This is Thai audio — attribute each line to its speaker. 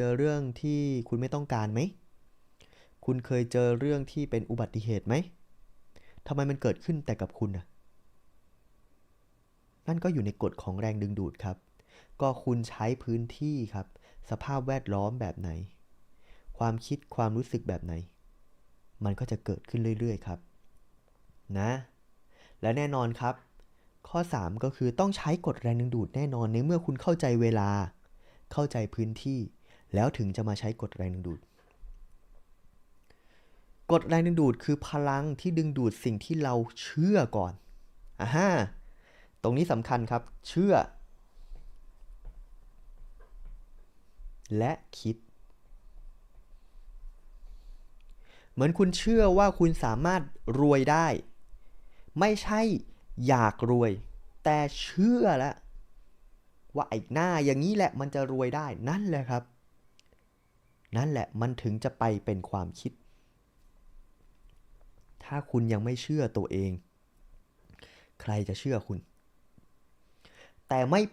Speaker 1: เจอเรื่องที่คุณไม่ต้องการไหม คุณเคยเจอเรื่องที่เป็นอุบัติเหตุไหมทำไมมันเกิดขึ้นแต่กับคุณน่ะนั่นก็อยู่ในกฎของแรงดึงดูดครับ ก็คุณใช้พื้นที่ครับ สภาพแวดล้อมแบบไหน ความคิดความรู้สึกแบบไหน มันก็จะเกิดขึ้นเรื่อยๆ ครับ นะ และแน่นอนครับ ข้อ 3 ก็คือต้องใช้กฎแรงดึงดูดแน่นอนในเมื่อคุณเข้าใจเวลา เข้าใจพื้นที่ แล้วถึงจะมาใช้กฎแรงดึงดูด กฎแรงดึงดูดคือพลังที่ดึงดูดสิ่งที่เราเชื่อก่อนอ่าฮะตรงนี้สำคัญครับ เชื่อ และคิด เหมือนคุณเชื่อว่าคุณสามารถรวยได้ ไม่ใช่อยากรวย แต่เชื่อแล้วว่าไอ้หน้าอย่างนี้แหละมันจะรวยได้นั่นแหละครับ นั่นแหละมันถึงจะไปเป็นความคิด ถ้าคุณยังไม่เชื่อตัวเอง ใครจะเชื่อคุณ แต่ไม่